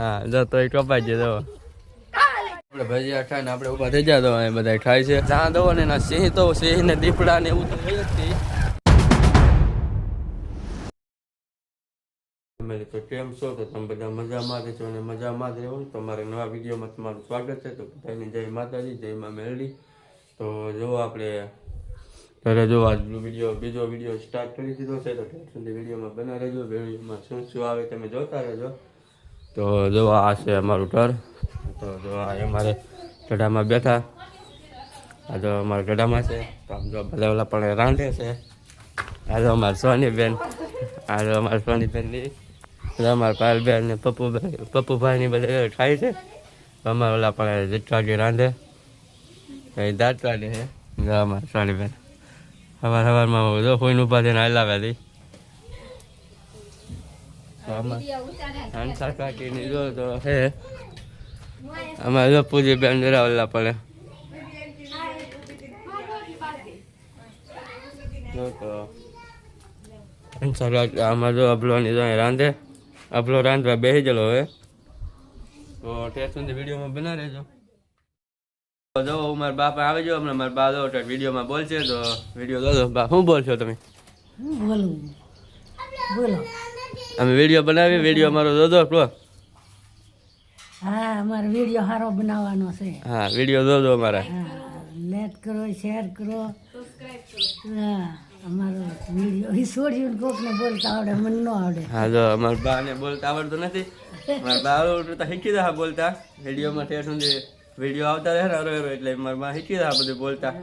હા તો એ કપાઈ જાય આપણે ભજીયા ખાઈને આપણે ઊભા થઈ ગયા તો અહીં બધા ખાય છે. જ્યાં દો સિંહ તો સિંહ ને દીપડા ને એવું તો હોય જ. તમે કેમ છો? તો તમે બધા મજામાં છો અને મજામાં જ રહો ને? તમારા નવા વિડીયોમાં તમારું સ્વાગત છે. તો બધાને જય માતાજી, જય મા મેલડી તો જો આપણે ત્યારે જો આજનો વીડિયો, બીજો વીડિયો સ્ટાર્ટ કરી દીધો છે, તો વિડીયોમાં બના રહેજો. વિડીયોમાં શું શું આવે તમે જોતા રહેજો. તો જો આ છે અમારું ઘર. તો જો આ અમારે ગઢામાં બેઠા. આ જો અમારા ગઢામાં છે. તો આમ જો ભલે ઓલા પણ રાંધે છે. આ જો અમારા સોનીબેન. આ જો અમારા સોની બેનની અમારા પાયલબેન ને પપ્પુભાઈ પપ્પુભાઈની બધે ખાય છે. અમારા ઓલા પણ જીતવાજી રાંધે. કઈ દાંત કાઢે છે અમારા સોનીબેન. બેન સવાર સવારમાં જો કોઈને ઊભા થઈને હલાવ્યા હતી આમાં. હંસા કાકીની જો તો હે. અમારે જો પૂજી બેન જરા ઓલા પડે. જો તો. હંસા આમાં જો અબલોની જો રાંધે. અબલો રાંધવા બેસી ગયેલો હવે. તો સુધી વિડીયોમાં બના રહેજો. તો જો મારા બાપા આવી જાઓ હમણાં મારા બા જો વિડીયોમાં બોલશે તો વીડિયો જો બા શું બોલશો તમે? બોલું? બોલો. અમે વીડિયો બનાવી વીડિયો અમારો જોજો પ્લો હા અમારો વીડિયો સારો બનાવવાનો છે. હા વીડિયો જોજો અમારા. લેટ કરો શેર કરો. હા અમારો વીડિયો એ છોડ્યું કોકને બોલતા આવડે મને ન આવડે. હા જો અમારા બાને બોલતા આવડતું નથી. મારા બા આવડતું તો શીખી દા બોલતા. વિડીયોમાં ઠેર સુધી વીડિયો આવતા રહે ને હરો એટલે મારા બા શીખી દા બધું બોલતા.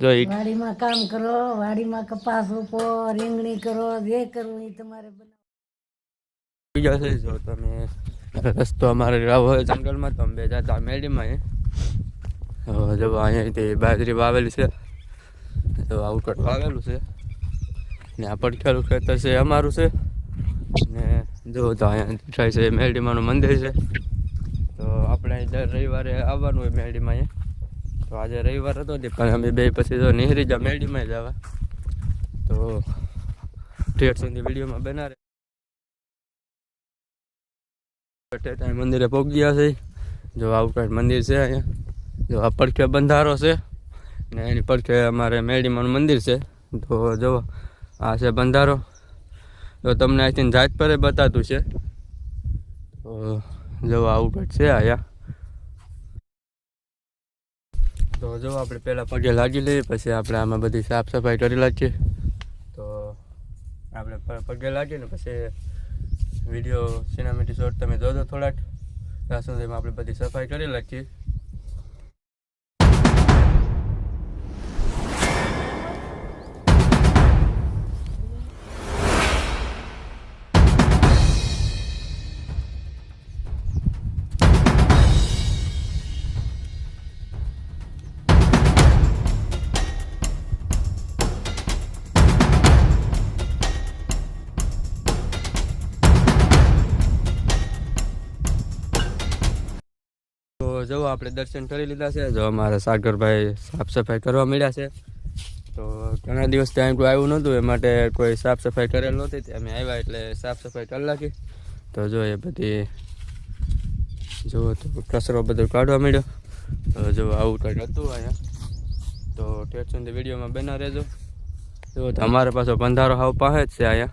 જો વાડીમાં કામ કરો વાડીમાં કપાસ રોપો રીંગણી કરો જે કરવું એ તમારે બીજો છે જો તમે રસ્તો અમારે આવો જંગલમાં, તો અમે જતા મેડીમાં જો અહીંયાથી બાજરી વાવેલી છે. તો આઉટકટ વાવેલું છે. ને આ પડખેલું ખેતર છે, અમારું છે. ને જો તો અહીંયા થાય છે મેલડીમાનું મંદિર છે. તો આપણે દર રવિવારે આવવાનું હોય મેલડીમાં અહીંયા તો આજે રવિવાર હતો તે, પણ અમે બે પછી જો નિહરી જા મેલડીમાં જવા તો ઠેઠ સુધી વિડીયોમાં બનાવે મંદિરે પહોંચી ગયા છે. જો કંઈક મંદિર છે અહીંયા. જો આ પડખે બંધારો છે ને એની પડખે અમારે મેડીમાનું મંદિર છે. તો જો આ છે બંધારો. તો તમને અહીંથી જાત પર બતાતું છે. તો જો આવું છે અહીંયા. તો જો આપણે પહેલાં પગે લાગી લઈએ, પછી આપણે આમાં બધી સાફ સફાઈ કરી લાગીએ તો આપણે પગે લાગીએ ને પછી વીડિયો સિનેમેટિક શોર્ટ તમે જોજો થોડાક. ત્યાં સુધીમાં આપણે બધી સફાઈ કરી નાખીએ. જો આપણે દર્શન કરી લીધા છે. જો અમારા સાગરભાઈ સાફ સફાઈ કરવા મળ્યા છે. તો ઘણા દિવસ ત્યાં કોઈ આવ્યું નહોતું, એ માટે કોઈ સાફ સફાઈ કરેલ નહોતી. તે અમે આવ્યા એટલે સાફ સફાઈ કરી નાખી. તો જો એ બધી જો તો કચરો બધો કાઢવા મળ્યો તો જો આવું કંઈક હતું અહીંયા. તો ઠેઠ સુધી વિડીયોમાં બના રહેજો. જો અમારે પાછો બંધારો હાવ પાસે જ છે અહીંયા.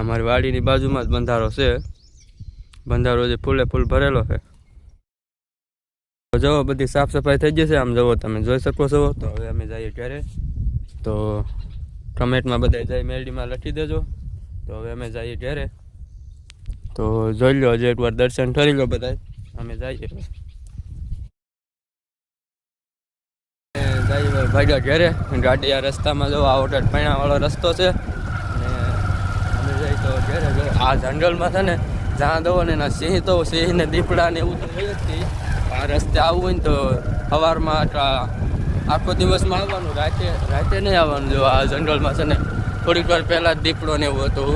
અમારી વાડીની બાજુમાં જ બંધારો છે. બંધારો જે ફૂલે ફૂલ ભરેલો છે. જો બધી સાફ સફાઈ થઈ જશે આમ જવો તમે જોઈ શકો છો. તો હવે અમે જઈએ ઘરે. તો કમેન્ટમાં બધા જઈ મેરડીમાં લખી દેજો. તો હવે અમે જઈએ ઘરે. તો જોઈ લો હજી એકવાર દર્શન કરી લો બધા અમે જઈએ. જઈએ ભાગ્યા ઘરે. ગાડી આ રસ્તામાં જો આ હોટલ પૈણાવાળો રસ્તો છે. અને અમે જઈએ તો ઘરે આ જંગલમાં છે ને, જ્યાં દો ને, એના સિંહ તો સિંહ ને દીપડા ને એવું તો હોય જ રસ્તે આવવું હોય ને તો સવારમાં આટલા આખો દિવસમાં આવવાનું, રાતે રાતે નહીં આવવાનું. જો આ જંગલમાં છે ને, થોડીક વાર પહેલાં જ દીપડો ને એવું હતું.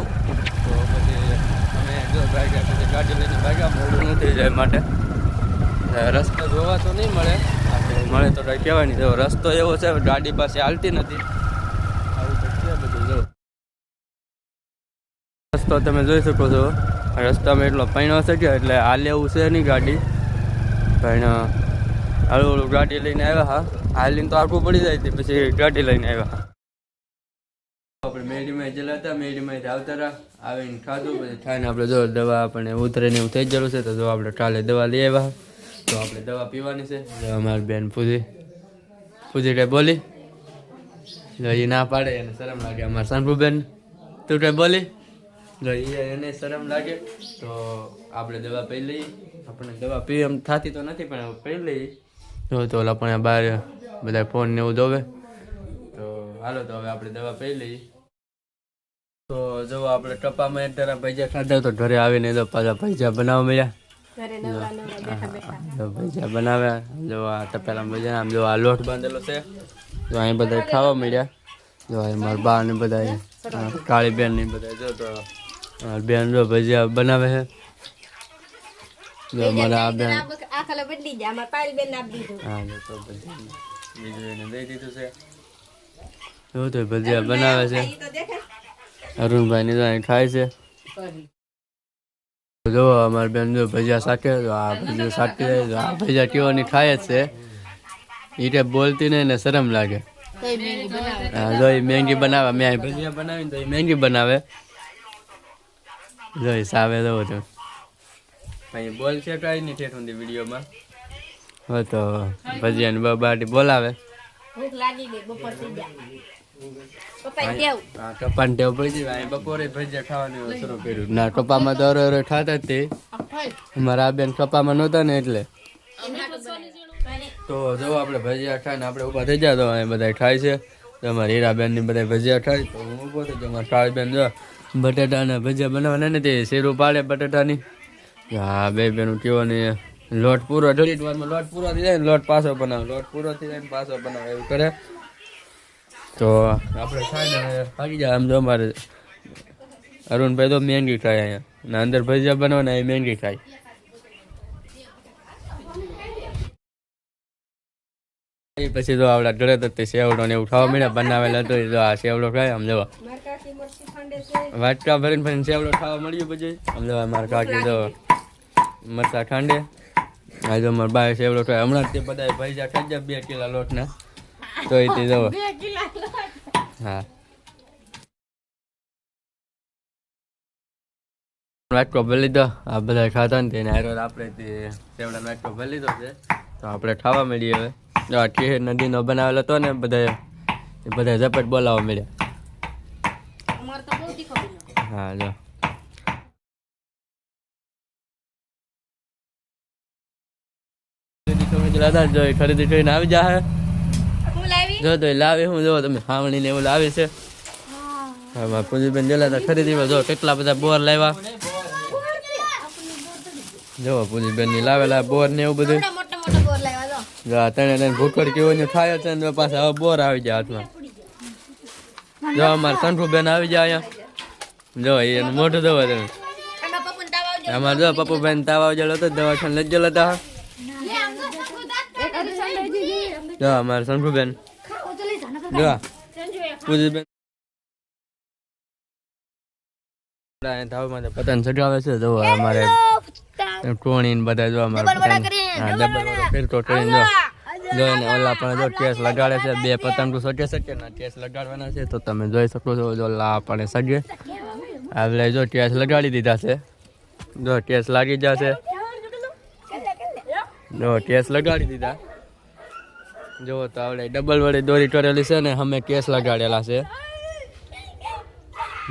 તો પછી અમે ભાગ્યા, પછી ગાડી લઈને ભાગ્યા, મોડું ન થઈ જાય માટે. રસ્તો જોવા તો નહીં મળે. મળે તો કંઈ કહેવાય નહીં રસ્તો એવો છે, ગાડી પાસે હાલતી નથી. રસ્તો તમે જોઈ શકો છો. રસ્તામાં એટલો પૈણો છે કે એટલે હાલે એવું છે નહીં ગાડી. પણ હાલું ગાડી લઈને આવ્યા, હા. હાલીને તો આખું પડી જાય પછી ગાડી લઈને આવ્યા, હા. આપણે મેડીમાં જેલા હતા મેડીમાં આવતા રહ્યા, આવીને ખાધું, પછી ખાઈને આપણે જો દવા આપણને ઉતરે ને એવું થઈ જવું છે, તો જો આપણે કાલે દવા લઈ આવ્યા તો આપણે દવા પીવાની છે. અમારી બેન પૂજી પૂજી કઈ બોલી? એ ના પાડે, એને શરમ લાગે અમારા બેન તું કઈ બોલી? જો એ એને શરમ લાગે તો આપણે દવા પી લઈએ. આપણને દવા પી એમ થતી તો નથી પણ હવે પી લઈએ. જો તો ઓલા પણ બહાર બધા ફોન ને એવું જોવે. તો હાલો તો હવે આપણે દવા પી લઈએ. તો જો આપણે ટપામાં તારા ભજીયા ખાધા તો ઘરે આવીને તો પાછા ભજીયા બનાવવા મળ્યા. જો ભજીયા બનાવ્યા. જો આ તપેલા ભજીયા આમ જો આ લોટ બાંધેલો છે. જો અહીં બધા ખાવા મળ્યા. જો અહીં મારા બા ને બધા કાળી બેન ને બધા જો તો મારી બેન જો ભજીયા બનાવે છે. જો મારા આ બેન આ ખાલે બદલી જાય અમારે પાયલ બેન આપી દીધું. હા તો ભજીયા. બીજું એને દઈ દીધું છે. જો તો ભજીયા બનાવે છે. ઈ અરુણભાઈ ની ખાય છે. જો અમારી બેન જો ભજીયા શાકે તો આ ભજીયા શાકે તો આ ભજીયા કેવાની ખાય જ છે. એ બોલતી નહીં ને શરમ લાગે. હા જો એ મહેંગી બનાવે મેં ભજીયા બનાવીને તો એ મહેંગી બનાવે. જો હિસાબે દઉં છું બોલ છે કઈ નહીં ઠેઠ સુધી વિડીયોમાં? હો તો ભજીયા ને બાટી બોલાવે. ભૂખ લાગી ગઈ બપોર થઈ જાય ટેવ પડી બપોરે ભજીયા ખાવાનું શરૂ કર્યું. ના ટપામાં તો અરે ખાતા જ તે. મારા આ બેન ટપામાં નહોતા ને એટલે. તો જો આપણે ભજીયા ખાઈને આપણે ઊભા થઈ જાય તો અહીં બધા ખાય છે. તો હીરાબેનની બધા ભજીયા ખાય. તો હું ઊભો થઈ જાઉં મારા બેન જો બટેટાના ભજીયા બનાવવાના ને તે શેરો પાડે બટાટાની. હા બે બેનું કેવો ને લોટ પૂરો થોડી વારમાં લોટ પૂરો થઈ જાય લોટ પાછો બનાવે. લોટ પૂરો થઈ જાય ને પાછો બનાવે એવું કરે. તો આપણે ખાઈને ભાગી જાય આમ જો અમારે. અરુણભાઈ તો મેંગી ખાય અહીંયા. ને અંદર ભજીયા બનાવવાના એ મેંગી ખાય. પછી તો આપણા ઘરે તો તે સેવડો ને એવું ખાવા મળ્યા બનાવેલા તો એ તો આ સેવડો ખાય આમ જવા. વાટકા ભરીને ભરીને સેવડો ખાવા મળ્યું પછી આમ જવા મારા કાકી તો મરચા ખાંડે. આ જો મારા બાય સેવડો ખાય. હમણાં તે બધા ભાઈજા ખાઈ જાય બે કિલા લોટના. તો એ તે જવા. હા. વાટકો ભરી લીધો. આ બધા ખાતા ને તેને હારો આપણે તે સેવડા વાટકો ભરી લીધો છે. તો આપણે ખાવા મળીએ હવે. જો આ નદીનો બનાવેલો હતો ને બધા એ બધા ઝપટ બોલાવવા મળ્યા. તો હા જો. જો ખરીદી કરીને આવી જા હું જો તો લાવી હું જો તમે ખાવણી ને એવું લાવે છે. હા. પૂંજીબેન જેલા હતા ખરીદીમાં જો કેટલા બધા બોર લાવ્યા. જો પૂંજીબેન. ની લાવેલા બોર ને એવું બધું. તને તને ભૂખડ કેવો ને થાય છે ને પાછા હવે બોર આવી જાય હાથમાં. જો અમારે સંઠુ બેન આવી જાય અહીંયા. જો એનું મોઢું દવા તમે અમારે જો પપ્પુ બેન તાવ આવજેલો હતો દવાખાને લઈ ગયેલા હતા. જો અમારે સંઠુ બેન જો પૂજી બેન પતંગ ચગાવે છે જો અમારે ટોણી ને બધા જો અમારે પતંગ. હા ડબલ વાળો. ફિરકો કરીને જો. જો એને ઓલા પણ જો ટેસ લગાડે છે, બે પતંગ તો સગે શકે ના ટેસ લગાડવાના છે, તો તમે જોઈ શકો છો, જો લા પણ સગે. આપણે જો ટેસ લગાડી દીધા છે. જો ટેસ લાગી જશે જો ટેસ લગાડી દીધા. જો તો આપણે ડબલ વડે દોરી કરેલી છે ને, અમે કેસ લગાડેલા છે.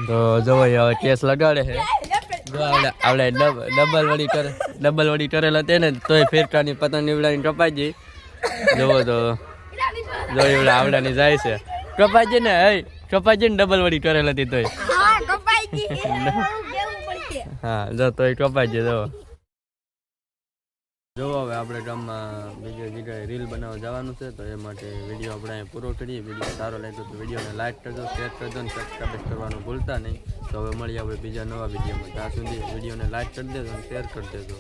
તો જો હવે કેસ લગાડે છે. જો આપણે આપણે ડબલ વડી કરે, ડબલ વડી કરેલા તેને તોય ફેરકાની પતંગ નીવડાની કપાઈ ગઈ. જોવો તો. જો એવડા આવડાની જાય છે. કપાઈ ને હે કપાઈ ગઈ ને ડબલ વડી કરેલ હતી તોય. હા જો તોય કપાઈ ગઈ જો જોવો હવે આપણે ગામમાં બીજી જગ્યાએ રીલ બનાવવા જવાનું છે તો એ માટે વીડિયો આપણે અહીં પૂરો કરીએ. વીડિયો સારો લાગ્યો તો વિડીયોને લાઈક કરજો શેર કરજો અને સબસ્ક્રાઈબ કરવાનું ભૂલતા નહીં. તો હવે મળીએ આપણે બીજા નવા વિડીયોમાં. ત્યાં સુધી વિડીયોને લાઈક કરી દેજો અને શેર કરી દેજો.